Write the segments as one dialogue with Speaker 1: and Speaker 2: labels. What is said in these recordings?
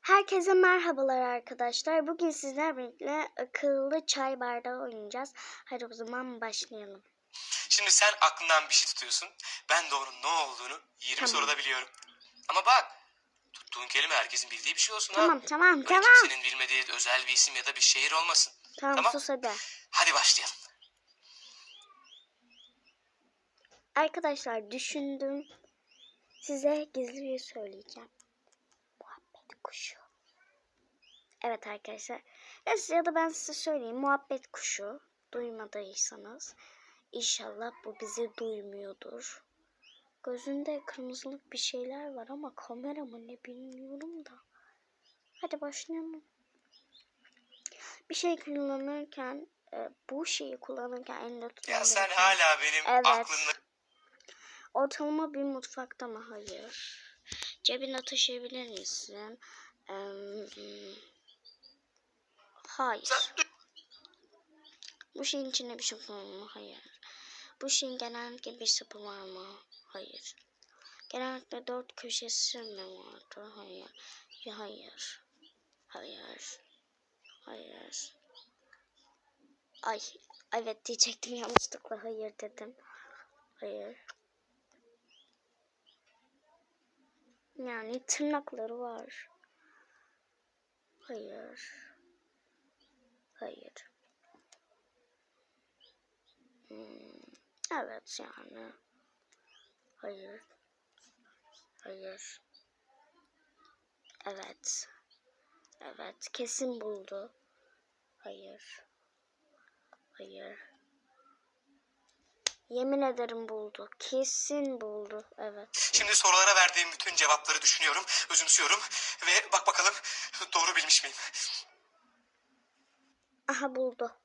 Speaker 1: Herkese merhabalar arkadaşlar. Bugün sizlerle birlikte akıllı çay bardağı oynayacağız. Hadi o zaman başlayalım.
Speaker 2: Şimdi sen aklından bir şey tutuyorsun. Ben de onun ne olduğunu 20
Speaker 1: Tamam.
Speaker 2: soruda biliyorum. Ama bak tuttuğun kelime herkesin bildiği bir şey olsun ha.
Speaker 1: Tamam tamam tamam.
Speaker 2: kimsenin bilmediği özel bir isim ya da bir şehir olmasın.
Speaker 1: Tamam,
Speaker 2: Tamam.
Speaker 1: sus hadi.
Speaker 2: Hadi başlayalım.
Speaker 1: Arkadaşlar düşündüm. Size gizli bir şey söyleyeceğim. Kuşu. Evet arkadaşlar. Ya, siz- ya da ben size söyleyeyim. Muhabbet kuşu. Duymadıysanız. İnşallah bu bizi duymuyordur. Gözünde kırmızılık bir şeyler var ama kamera mı ne bilmiyorum da. Hadi başlayalım. Bir şey kullanırken e, bu şeyi kullanırken elinde tutan
Speaker 2: Ya sen hala benim
Speaker 1: Evet.
Speaker 2: aklımda
Speaker 1: Ortalama bir mutfakta mı? Hayır. Cebine taşıyabilir misin? Hmm, hayır. Bu şeyin içinde bir şey var mı? Hayır. Bu şeyin genellikle bir sapı var mı? Hayır. Genellikle dört köşesi mi vardı? Hayır. Ya hayır. Hayır. Hayır. Ay, evet diyecektim yanlışlıkla hayır dedim. Hayır. Yani tırnakları var. Hayır. Hayır. Hmm, evet yani. Hayır. Hayır. Evet. Evet. Kesin buldu. Hayır. Hayır. Yemin ederim buldu. Kesin buldu. Evet.
Speaker 2: Şimdi sorulara verdiğim bütün cevapları düşünüyorum, özümsüyorum ve bak bakalım doğru bilmiş miyim?
Speaker 1: Aha buldu.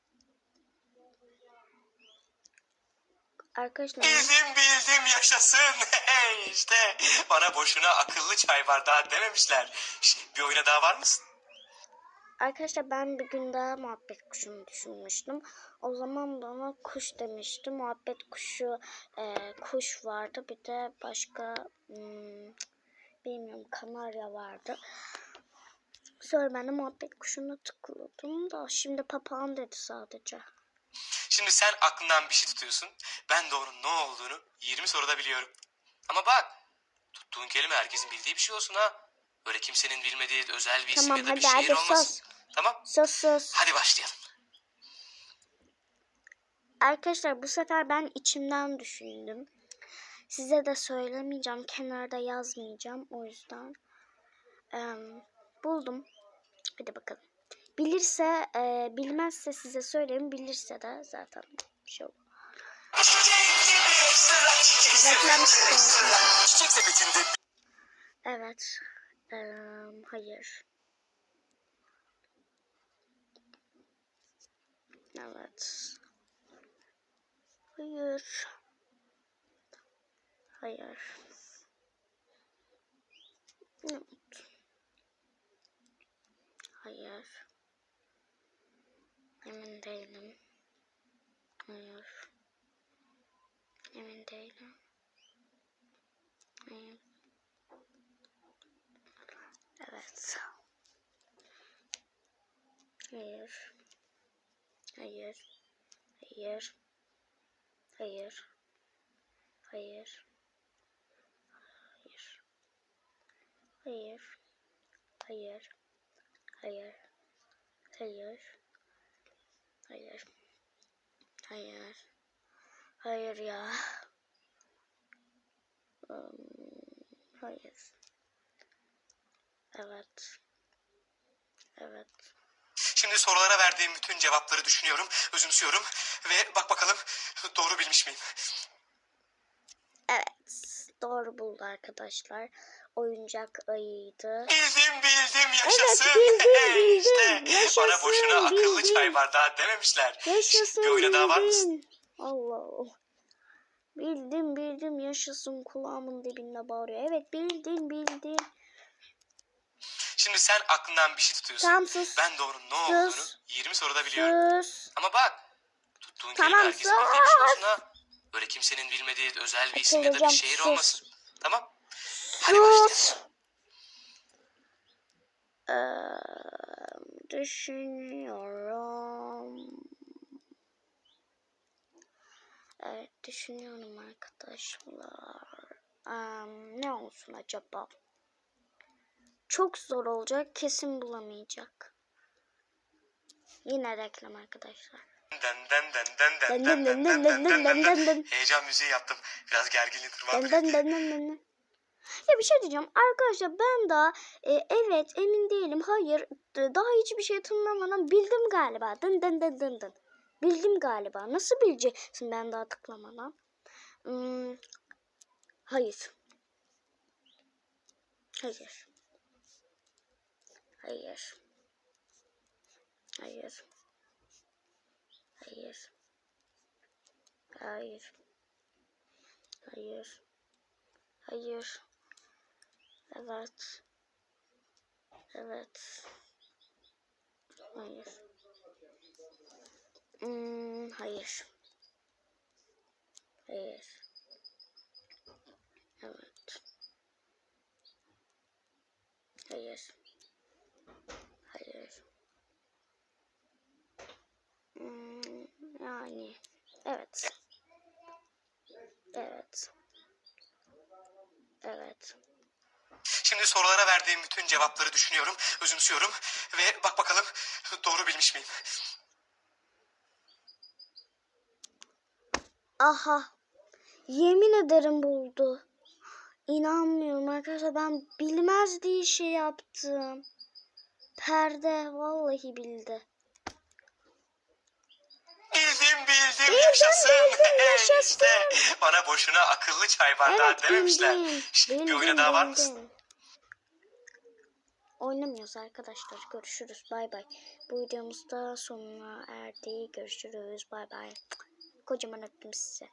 Speaker 1: Arkadaşlar
Speaker 2: Bildim bildim yaşasın. işte bana boşuna akıllı çay bardağı dememişler. Şş, Bir oyuna daha var mısın?
Speaker 1: Arkadaşlar ben bir gün daha muhabbet kuşunu düşünmüştüm. O zaman da ona kuş demiştim. Muhabbet kuşu e, kuş vardı. Bir de başka hmm, bilmiyorum kanarya vardı. Sonra ben de muhabbet kuşuna tıkladım da şimdi papağan dedi sadece.
Speaker 2: Şimdi sen aklından bir şey tutuyorsun. Ben de onun ne olduğunu 20 soruda biliyorum. Ama bak tuttuğun kelime herkesin bildiği bir şey olsun ha. Böyle kimsenin bilmediği özel bir isim
Speaker 1: Tamam
Speaker 2: ya da bir
Speaker 1: hadi
Speaker 2: şehir
Speaker 1: hadi
Speaker 2: olmasın.
Speaker 1: sus.
Speaker 2: Tamam
Speaker 1: Sus sus.
Speaker 2: hadi başlayalım.
Speaker 1: Arkadaşlar bu sefer ben içimden düşündüm. Size de söylemeyeceğim. Kenarda yazmayacağım. O yüzden em, buldum. Hadi bakalım. Bilirse, e, bilmezse size söyleyeyim. Bilirse de zaten bir şey olur.
Speaker 2: Çiçek sepetinde
Speaker 1: Evet. Em, hayır. Evet. Hayır. Hayır. Evet. Hayır. Emin değilim. Hayır. Emin değilim. Hayır. Evet. Hayır. Hayır. Hayır. Hayır. Hayır. Hayır. Hayır. Hayır. Hayır. Hayır. Hayır. Hayır. Hayır ya. Hmm, Hayır. Evet. Evet.
Speaker 2: Şimdi sorulara verdiğim bütün cevapları düşünüyorum, özümsüyorum ve bak bakalım doğru bilmiş miyim?
Speaker 1: Evet. Doğru buldu arkadaşlar. Oyuncak ayıydı.
Speaker 2: Bildim bildim yaşasın.
Speaker 1: bildim, bildim.
Speaker 2: işte
Speaker 1: Yaşasın,
Speaker 2: bana boşuna akıllı
Speaker 1: bildim.
Speaker 2: çay bardağı dememişler.
Speaker 1: Yaşasın
Speaker 2: Bir oyuna daha var mısın?
Speaker 1: Allah Allah. Bildim bildim yaşasın kulağımın dibinde bağırıyor. Evet bildim bildim.
Speaker 2: Şimdi sen aklından bir şey tutuyorsun.
Speaker 1: Tamam sus.
Speaker 2: Ben de onun ne
Speaker 1: Sus.
Speaker 2: olduğunu 20 soruda biliyorum.
Speaker 1: Sus.
Speaker 2: Ama bak tuttuğun
Speaker 1: Tamam,
Speaker 2: kelime herkesin bildiği bir şey
Speaker 1: sus.
Speaker 2: olsun ha. Böyle kimsenin bilmediği özel bir isim ya da bir şehir
Speaker 1: sus.
Speaker 2: olmasın. Tamam. Hadi başlayalım.
Speaker 1: Sus. Eee, düşünüyorum. Evet düşünüyorum arkadaşlar. Em, ne olsun acaba? Çok zor olacak. Kesin bulamayacak. Yine reklam arkadaşlar.
Speaker 2: Heyecan müziği yaptım. Biraz
Speaker 1: gerginlik
Speaker 2: tırmandı.
Speaker 1: Ya bir şey diyeceğim arkadaşlar ben daha e, evet emin değilim hayır daha hiçbir şey tınlamadan bildim galiba dın dın dın dın dın bildim galiba nasıl bileceksin ben daha tıklamadan hmm, hayır hayır Hayır. Hayır. Hayır. Hayır. Hayır. Hayır. Evet. Evet. Hayır. Hmm, hayır. Hayır. Evet. Hayır. Evet. Evet.
Speaker 2: Şimdi sorulara verdiğim bütün cevapları düşünüyorum, özümsüyorum ve bak bakalım doğru bilmiş miyim?
Speaker 1: Aha. Yemin ederim buldu. İnanmıyorum arkadaşlar ben bilmez diye şey yaptım. Perde vallahi bildi.
Speaker 2: Bildim bildim yaşasın.
Speaker 1: bildim, yaşasın.
Speaker 2: İşte bana boşuna akıllı çay bardağı
Speaker 1: Evet
Speaker 2: dememişler. Şşt, bir oyuna daha var mısın?
Speaker 1: Oynamıyoruz arkadaşlar. Görüşürüz. Bay bay. Bu videomuz da sonuna erdi. Görüşürüz. Bay bay. Kocaman öptüm size.